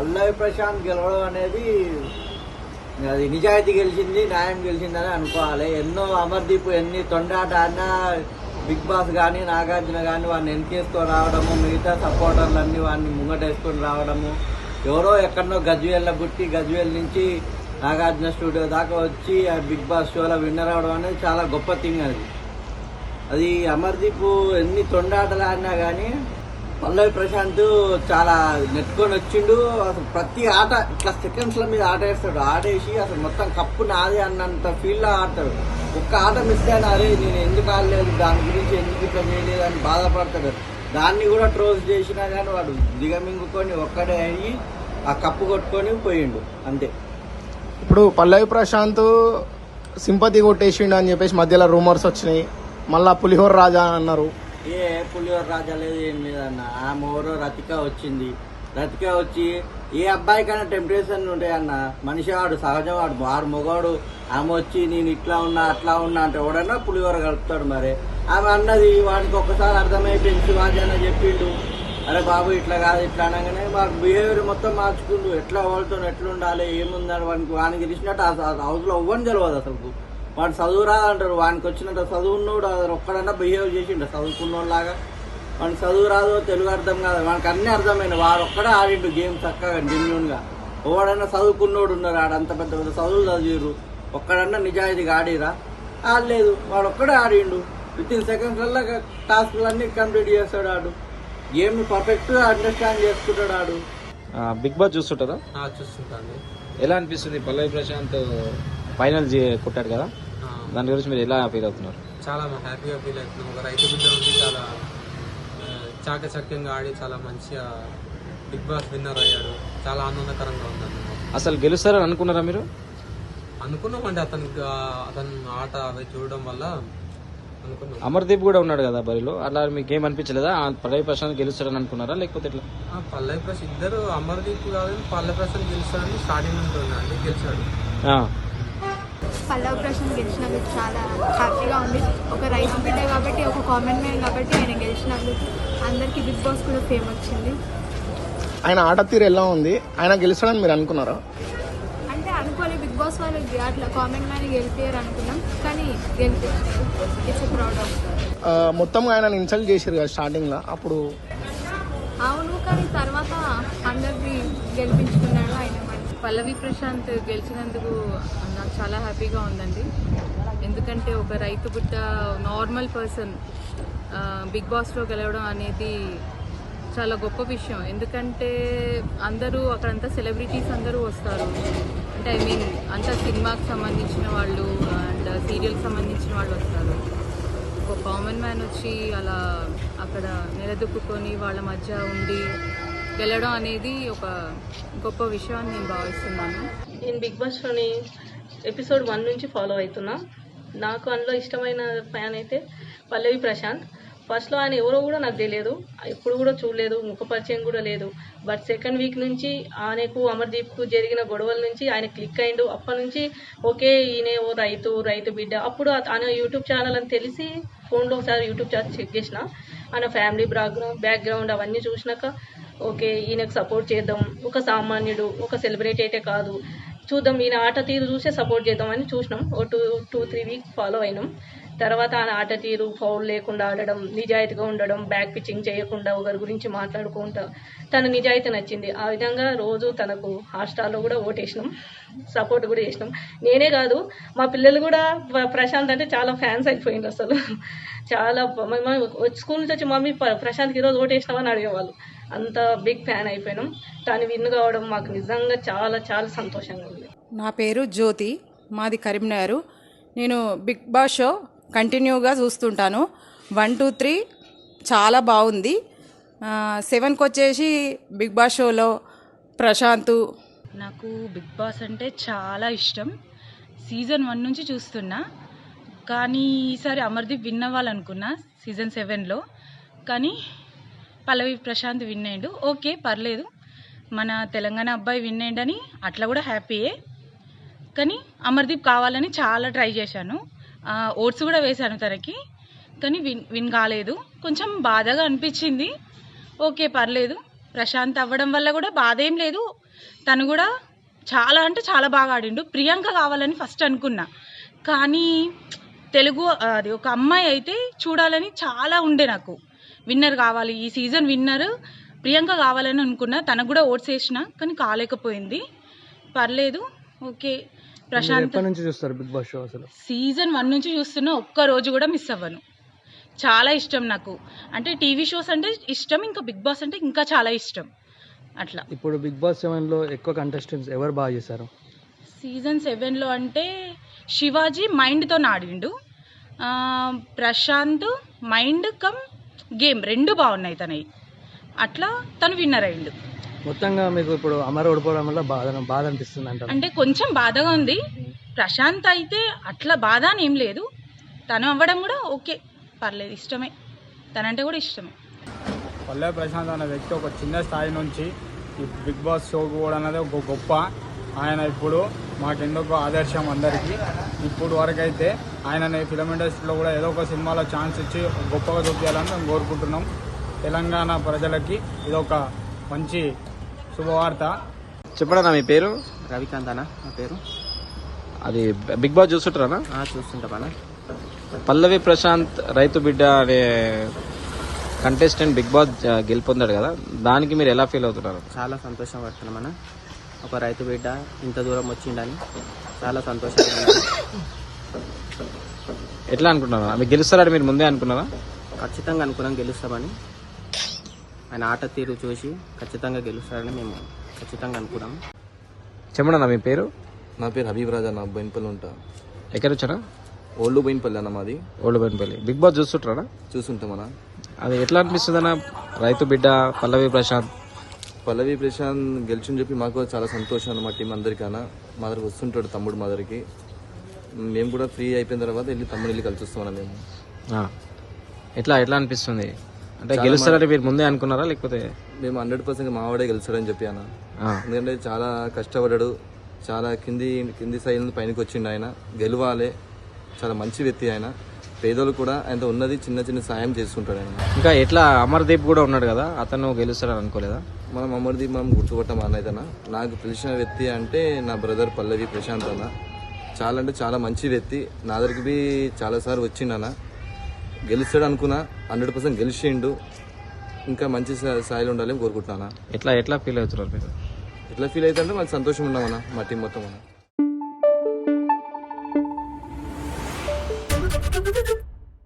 పల్లవి ప్రశాంత్ గెలవడం అనేది అది నిజాయితీ గెలిచింది న్యాయం గెలిచిందని అనుకోవాలి. ఎన్నో అమర్దీప్ ఎన్ని తొండాట ఆడినా బిగ్ బాస్ కానీ నాగార్జున కానీ వాడిని వెనకేసుకొని రావడము మిగతా సపోర్టర్లన్నీ వాడిని ముంగటేసుకొని రావడము ఎవరో ఎక్కడనో గజ్వేల్లో పుట్టి గజ్వేల్ నుంచి నాగార్జున స్టూడియో దాకా వచ్చి ఆ బిగ్ బాస్ షోలో విన్నర్ అవడం అనేది చాలా గొప్ప థింగ్ అది. అది అమర్దీప్ ఎన్ని తొండాటలు ఆడినా కానీ పల్లవి ప్రశాంత్ చాలా నెట్టుకొని వచ్చిండు. అసలు ప్రతి ఆట ఇట్లా సెకండ్స్ల మీద ఆట వేస్తాడు. ఆడేసి అసలు మొత్తం కప్పు నాది అన్నంత ఫీల్డ్లో ఆడతాడు. ఒక్క ఆట మిస్ అయినా అరే నేను ఎందుకు ఆడలేదు? దాని గురించి ఎందుకు ఇట్లా చేయలేదు అని బాధపడతాడు. దాన్ని కూడా ట్రోల్స్ చేసినా కానీ వాడు దిగమింగుకొని ఒక్కడే అయ్యి ఆ కప్పు కొట్టుకొని పోయిండు. అంతే. ఇప్పుడు పల్లవి ప్రశాంత్ సింపతి కొట్టేసిండు అని చెప్పేసి మధ్యలో రూమర్స్ వచ్చినాయి. మళ్ళీ పులిహోర రాజా అన్నారు. ఏ పులిహోర రాజా లేదు ఏం లేదన్న. ఆమె ఎవరో రతిక వచ్చింది. రతిక వచ్చి ఏ అబ్బాయికైనా టెంపరేషన్ ఉంటాయి అన్న మనిషి వాడు సహజం వాడు వాడు మగవాడు ఆమె వచ్చి నేను ఇట్లా ఉన్నా అట్లా ఉన్నా అంటే ఎవడన్నా పులిహోర కలుపుతాడు మరి. ఆమె అన్నది వాడికి ఒక్కసారి అర్థమైపోయింది శివాజీ అన్న చెప్పిండు. అరే బాబు ఇట్లా కాదు ఇట్లా అనగానే వాడు బిహేవియర్ మొత్తం మార్చుకుండు. ఎట్లా వాళ్ళతో ఎట్లా ఉండాలి ఏముందని వానికి వానికి తెలిసినట్టు ఆ అవ్వని తెలియదు అసలు. వాడు చదువు రాదంటారు వానికి వచ్చినట్టు చదువు ఉన్నోడు అసలు ఒక్కడన్నా బిహేవ్ చేసిండు. చదువుకున్నోళ్ళలాగా. వానికి చదువు రాదు తెలుగు అర్థం కాదు వానికి అన్ని అర్థమైన వాడు ఒక్కడే ఆడిండు గేమ్ చక్కగా జెన్యున్గా. ఎవడన్నా చదువుకున్నోడు ఉన్నారు ఆడ అంత పెద్ద పెద్ద చదువులు చదివారు ఒక్కడన్నా నిజాయితీగా ఆడిరా? ఆడలేదు. వాడు ఒక్కడే ఆడిండు. విత్ ఇన్ సెకండ్స్లలో టాస్క్లన్నీ కంప్లీట్ చేస్తాడు ఆడు. గేమ్ పర్ఫెక్ట్గా అండర్స్టాండ్ చేసుకుంటాడు ఆడు. ఆ, బిగ్ బాస్ చూస్తుంటారా? ఆ, చూస్తుంటాను. ఎలా అనిపిస్తుంది? పల్లవి ప్రశాంత్ ఫైనల్ చే- కొట్టాడు కదా? దాని గురించి మీరు ఎలా ఫీల్ అవుతున్నారు? చాలా హ్యాపీగా ఫీల్ అవుతున్నాం. ఒక రైతు బిడ్డ ఉండి చాలా చాకచక్యంగా ఆడి చాలా మంచిగా బిగ్ బాస్ విన్నర్ అయ్యాడు. చాలా ఆనందకరంగా ఉందండి మాకు. అసలు గెలుస్తారని అనుకున్నారా మీరు? అనుకున్నామండి అతనికి ఆ, అతను ఆట అవి చూడడం వల్ల అనుకున్నాం. అమర్దీప్ కూడా ఉన్నాడు కదా బరిలో. అలా మీకు ఏం అనిపించలేదా పల్లవి ప్రశాంత్ గెలుస్తాడని అనుకున్నారా? లేకపోతే ఎట్లా? ఆ, పల్లవి ప్రసాద్ ఇద్దరు అమర్దీప్ కాదు పల్లవి ప్రసాద్ గెలిచాడని స్టార్టింగ్ ఉందండి గెలిచాడు. పల్లవ్ ప్రశాంత్ గెలిచినందుకు చాలా హ్యాపీగా ఉంది. ఒక రైతు బిడ్డ కాబట్టి ఒక కామన్ మ్యాన్ కాబట్టి ఆయన గెలిచినందుకు అందరికీ బిగ్ బాస్ కూడా ఫేమ్ వచ్చింది. ఆయన ఆట తీరు ఎలా ఉంది? ఆయన గెలుస్తాడని మీరు అనుకున్నారా? అంటే అనుకోలే బిగ్ బాస్ వాళ్ళకి అట్లా కామన్ మ్యాన్ గెలిపారు అనుకున్నాం. కానీ ఇట్స్ ప్రౌడ్ ఆఫ్ మొత్తం ఆయన ఇన్సల్ట్ చేశారు కదా స్టార్టింగ్లో. అప్పుడు అవును కానీ తర్వాత అందరినీ గెలిపించుకున్నాడు ఆయన. పల్లవి ప్రశాంత్ గెలిచినందుకు నాకు చాలా హ్యాపీగా ఉందండి. ఎందుకంటే ఒక రైతు బిడ్డ నార్మల్ పర్సన్ బిగ్ బాస్లో గెలవడం అనేది చాలా గొప్ప విషయం. ఎందుకంటే అందరూ అక్కడంతా సెలబ్రిటీస్ అందరూ వస్తారు. అంటే ఐ మీన్ అంతా సినిమాకి సంబంధించిన వాళ్ళు అండ్ సీరియల్కి సంబంధించిన వాళ్ళు వస్తారు. ఒక కామన్ మ్యాన్ వచ్చి అలా అక్కడ నిలదొక్కుని వాళ్ళ మధ్య ఉండి వెళ్ళడం అనేది ఒక గొప్ప విషయాన్ని నేను భావిస్తున్నాను. నేను బిగ్ బాస్లోని ఎపిసోడ్ వన్ నుంచి ఫాలో అవుతున్నా. నాకు అందులో ఇష్టమైన ఫ్యాన్ అయితే పల్లవి ప్రశాంత్. ఫస్ట్లో ఆయన ఎవరో కూడా నాకు తెలియదు. ఎప్పుడు కూడా చూడలేదు. ముఖ పరిచయం కూడా లేదు. బట్ సెకండ్ వీక్ నుంచి ఆయనకు అమర్దీప్కు జరిగిన గొడవల నుంచి ఆయన క్లిక్ అయిండు. అప్పటి నుంచి ఓకే ఈయన ఓ రైతు రైతు బిడ్డ. అప్పుడు ఆయన యూట్యూబ్ ఛానల్ అని తెలిసి ఫోన్లో ఒకసారి యూట్యూబ్ ఛానల్ చెక్ చేసిన. ఆయన ఫ్యామిలీ బ్యాక్గ్రౌండ్ బ్యాక్గ్రౌండ్ అవన్నీ చూసినాక ఓకే ఈయనకు సపోర్ట్ చేద్దాం. ఒక సామాన్యుడు ఒక సెలబ్రిటీ అయితే కాదు. చూద్దాం ఈయన ఆట తీరు చూసే సపోర్ట్ చేద్దామని చూసినాం. ఓ two two three weeks follow అయినాం. తర్వాత ఆట తీరు ఫౌల్ లేకుండా ఆడడం నిజాయితీగా ఉండడం బ్యాక్ పిచ్చింగ్ చేయకుండా ఒకరి గురించి మాట్లాడుకుంటా. తన నిజాయితీ నచ్చింది. ఆ విధంగా రోజు తనకు హాస్టల్లో కూడా ఓటేసినాం. సపోర్ట్ కూడా చేసినాం. నేనే కాదు మా పిల్లలు కూడా ప్ర- ప్రశాంత్ అంటే చాలా ఫ్యాన్స్ అయిపోయింది అసలు. చాలా స్కూల్ నుంచి వచ్చి మమ్మీ ప్రశాంత్కి ఈరోజు ఓటేసినామని అడిగేవాళ్ళు. అంత బిగ్ ఫ్యాన్ అయిపోయినాం. తను విన్ కావడం మాకు నిజంగా చాలా చాలా సంతోషంగా ఉంది. నా పేరు జ్యోతి. మాది కరీంనగర్. నేను బిగ్ బాస్ షో కంటిన్యూగా చూస్తుంటాను. వన్ టూ త్రీ చాలా బాగుంది. సెవెన్కి వచ్చేసి బిగ్ బాస్ షోలో ప్రశాంత్. నాకు బిగ్ బాస్ అంటే చాలా ఇష్టం. సీజన్ వన్ నుంచి చూస్తున్నా. కానీ ఈసారి అమర్దీప్ విన్ అవ్వాలనుకున్నా సీజన్ సెవెన్లో. కానీ పల్లవి ప్రశాంత్ విన్ అయ్యిండు. ఓకే పర్లేదు. మన తెలంగాణ అబ్బాయి విన్ అయ్యిండని అట్లా కూడా హ్యాపీయే. కానీ అమర్దీప్ కావాలని చాలా ట్రై చేశాను. ఓట్స్ కూడా వేశాను తనకి. కానీ విన్ విన్ కాలేదు. కొంచెం బాధగా అనిపించింది. ఓకే పర్లేదు. ప్రశాంత్ అవ్వడం వల్ల కూడా బాధ ఏం లేదు. తను కూడా చాలా అంటే చాలా బాగా ఆడిండు. ప్రియాంక కావాలని ఫస్ట్ అనుకున్నా. కానీ తెలుగు అది ఒక అమ్మాయి అయితే చూడాలని చాలా ఉండే నాకు. విన్నర్ కావాలి. ఈ సీజన్ విన్నర్ ప్రియాంక కావాలని అనుకున్నా. తనకు కూడా ఓట్స్ వేసిన కానీ కాలేకపోయింది. పర్లేదు. ఓకే. ప్రశాంత్ నుంచి చూస్తారు బిగ్ బాస్ షో అసలు? సీజన్ వన్ నుంచి చూస్తున్నా ఒక్క రోజు కూడా మిస్ అవ్వను. చాలా ఇష్టం నాకు. అంటే టీవీ షోస్ అంటే ఇష్టం ఇంకా బిగ్ బాస్ అంటే ఇంకా చాలా ఇష్టం. అట్లా. ఇప్పుడు బిగ్ బాస్ సెవెన్లో ఎక్కువ కంటెస్టెంట్స్ ఎవరు బాగా చేశారు? సీజన్ సెవెన్లో అంటే శివాజీ మైండ్తో ఆడిండు. ఆ, ప్రశాంత్ మైండ్ కమ్ గేమ్ రెండు బాగున్నాయి తనవి అట్లా తను విన్నర్ అయిండు. మొత్తంగా మీకు ఇప్పుడు అమర్ ఓడిపోవడం వల్ల బాధ బాధ అనిపిస్తుంది అంటారు. అంటే కొంచెం బాధగా ఉంది. ప్రశాంత్ అయితే అట్లా బాధ అని ఏం లేదు. తను అవ్వడం కూడా ఓకే. పర్లేదు ఇష్టమే. తనంటే కూడా ఇష్టమే. పల్లె ప్రశాంత్ అనే వ్యక్తి ఒక చిన్న స్థాయి నుంచి ఈ బిగ్ బాస్ షోకి కూడా అనేది ఒక గొప్ప. ఆయన ఇప్పుడు మాకెందుకు ఆదర్శం అందరికీ. ఇప్పుడు వరకు అయితే ఆయన ఫిలిం ఇండస్ట్రీలో కూడా ఏదో ఒక సినిమాలో ఛాన్స్ ఇచ్చి గొప్పగా చూపించాలని మేము కోరుకుంటున్నాం. తెలంగాణ ప్రజలకి ఇదొక మంచి శుభవార్త చెప్పడన్నా మీ పేరు? రవికాంత్ అన్న నా పేరు? అది బిగ్ బాస్ చూస్తుంటారా చూస్తుంటామన్నా పల్లవి ప్రశాంత్ రైతు బిడ్డ అనే కంటెస్టెంట్ బిగ్ బాస్ గెలుపొందాడు కదా. దానికి మీరు ఎలా ఫీల్ అవుతున్నారు? చాలా సంతోషం పడుతున్నామన్న ఒక రైతు బిడ్డ ఇంత దూరం వచ్చిండని చాలా సంతోషంగా ఉంది. ఎట్లా అనుకుంటున్నారా? మీరు గెలుస్తారని మీరు ముందే అనుకున్నారా? ఖచ్చితంగా అనుకున్నాం గెలుస్తామని. ఆయన ఆట తీరు చూసి ఖచ్చితంగా గెలుస్తారని మేము ఖచ్చితంగా అనుకున్నాం. చెప్పడన్నా మీ పేరు? నా పేరు హబీబ్ రాజా నా బోయినపల్లి ఉంటా. ఎక్కడ వచ్చారా? ఓల్డ్ బోయినపల్లి అన్న మాది. ఓల్డ్ బెన్పల్లి బిగ్ బాస్ చూస్తుంటారా? చూస్తుంటామన్నా అది ఎట్లా అనిపిస్తుంది అన్న రైతు బిడ్డ పల్లవి ప్రశాంత్. పల్లవి ప్రశాంత్ గెలిచిన చెప్పి మాకు చాలా సంతోషం అన్నమాట టీం అందరికన్నా మా దగ్గరకు వస్తుంటాడు తమ్ముడు మా దగ్గరికి. మేము కూడా ఫ్రీ అయిపోయిన తర్వాత వెళ్ళి తమ్ముడు వెళ్ళి కలిసి వస్తామన్నా మేము. ఎట్లా ఎట్లా అనిపిస్తుంది? అంటే గెలుస్తారని మీరు ముందే అనుకున్నారా? లేకపోతే మేము హండ్రెడ్ పర్సెంట్ మావాడే గెలుస్తాడని చెప్పి అన్న. ఎందుకంటే చాలా కష్టపడ్డాడు. చాలా కింది కింది స్థాయి నుండి పైనకి వచ్చిండు ఆయన. గెలవాలి. చాలా మంచి వ్యక్తి ఆయన. పేదలు కూడా ఆయనతో ఉన్నది చిన్న చిన్న సాయం చేస్తుంటాడు ఆయన. ఇంకా ఎట్లా అమర్దీప్ కూడా ఉన్నాడు కదా అతను గెలుస్తాడని అనుకోలేదా? మనం అమర్దీప్ మనం గుర్తుపట్టాం అన్నయ్యన నాకు తెలిసిన వ్యక్తి అంటే నా బ్రదర్ పల్లవి ప్రశాంత్ అన్న. చాలా అంటే చాలా మంచి వ్యక్తి. నా దగ్గరికి చాలాసార్లు వచ్చిండన్న గెలుస్తాడు అనుకున్నా హండ్రెడ్ పర్సెంట్ గెలిచిండు. ఇంకా మంచి స్థా- స్థాయిలో ఉండాలని కోరుకుంటున్నాను? ఎట్లా ఎట్లా ఫీల్ అవుతున్నారు మీరు? ఎట్లా ఫీల్ అయితే అంటే మాకు సంతోషం ఉన్నామన్న మా టీం మొత్తం అన్న.